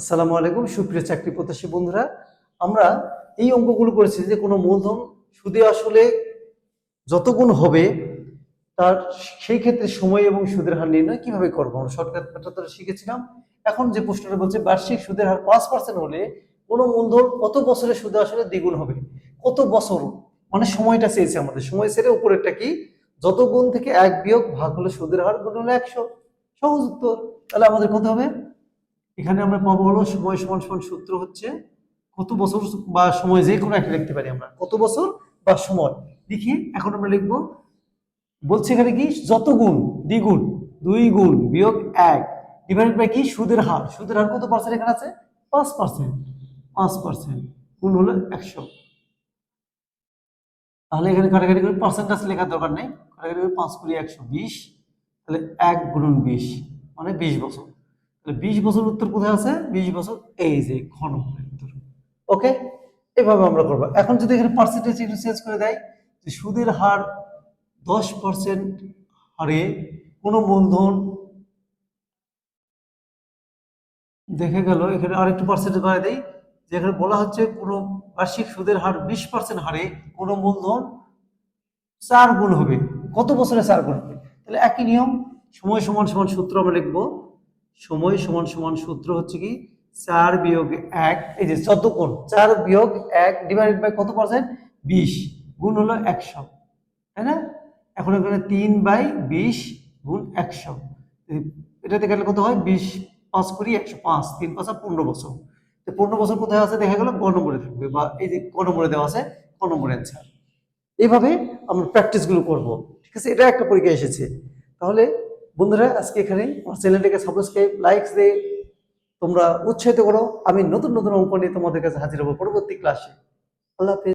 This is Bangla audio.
আসসালামু আলাইকুম, সুপ্রিয় চাকরি প্রত্যাশী বন্ধুরা। আমরা এই অঙ্কগুলো করেছি যে কোনো মূলধন সুদে আসলে যত গুণ হবে, তার সেই ক্ষেত্রে সময় এবং সুদের হার নির্ণয় কীভাবে করব? আমরা শর্টকাট মেথড শিখেছিলাম। এখন যে প্রশ্নটা বলছে, বার্ষিক সুদের হার পাঁচ পার্সেন্ট হলে কোনো মূলধন কত বছরের সুদে আসলে দ্বিগুণ হবে? কত বছর? মানে সময়টা চেয়েছে আমাদের। সময় ছেড়ে উপরেরটা কি? যত গুণ থেকে এক বিয়োগ ভাগ হলে সুদের হার গুণ হলো একশো। সহজ উত্তর। তাহলে আমাদের কত হবে? এখানে আমরা পাবো হলো সময় সমান সমান সূত্র হচ্ছে কত বছর বা সময় যে কোনো একটা লিখতে পারি আমরা। কত বছর বা সময়। লিখি, এখন আমরা লিখব, বলছে এখানে কি? যত গুণ, দ্বিগুণ, দুই গুণ বিয়োগ এক ডিভাইডেড বাই কি? সুদের হার। সুদের হার কত পার্সেন্ট এখানে আছে? পাঁচ পার্সেন্ট পাঁচ পার্সেন্ট গুণ হলো একশো। তাহলে এখানে কাটাকাটি করে পার্সেন্টেজ লেখার দরকার নেই। কাটাকাটি করে পাঁচ কুড়ি একশো বিশ। তাহলে এক গুণন বিশ মানে বিশ বছর। বিশ বছর উত্তর কোথায় আছে? বিশ বছর এই যে ঘন উত্তর। ওকে? এভাবে আমরা করব। এখন যদি এখানে পার্সেন্টেজ একটু চেঞ্জ করে দেয়, যে সুদের হার দশ পার্সেন্ট হারে কোনো মূলধন দেখে গেল, এখানে আরেকটু পার্সেন্টেজ বাড়ায় দেয় যে এখানে বলা হচ্ছে কোনো বার্ষিক সুদের হার বিশ পার্সেন্ট হারে কোনো মূলধন চার গুণ হবে। কত বছরে চার গুণ হবে? তাহলে একই নিয়ম, সময় সমান সমান সূত্র আমরা লিখব। সময় সমান সমান সূত্র হচ্ছে কি চার বিয়োগ এক, এই যে চোদ্দ কোণ চার বিয়োগ এক ডিভাইডেড বাই কত পার্সেন্ট বিশ, গুণ হলো একশো, তাই না? এখন এখানে তিন বাই বিশ গুণ একশো এটাতে গেলে কত হয়? বিশ পাঁচ করি একশো পাঁচ, তিন পাঁচা পনেরো বছর, তো পনেরো বছর কোথায় আছে? দেখা গেল নম্বরে থাকবে, বা এই যে নম্বরে দেওয়া আছে নম্বরে অ্যান্সার এইভাবে আমরা প্র্যাকটিসগুলো করব, ঠিক আছে? এটা একটা পরীক্ষা এসেছে। তাহলে বন্ধুরা, আজকে এখানে আমার চ্যানেলটাকে সাবস্ক্রাইব লাইক দিয়ে তোমরা উৎসাহিত করো। আমি নতুন নতুন অঙ্ক নিয়ে তোমাদের কাছে হাজির হব পরবর্তী ক্লাসে আল্লাহ হাফেজ।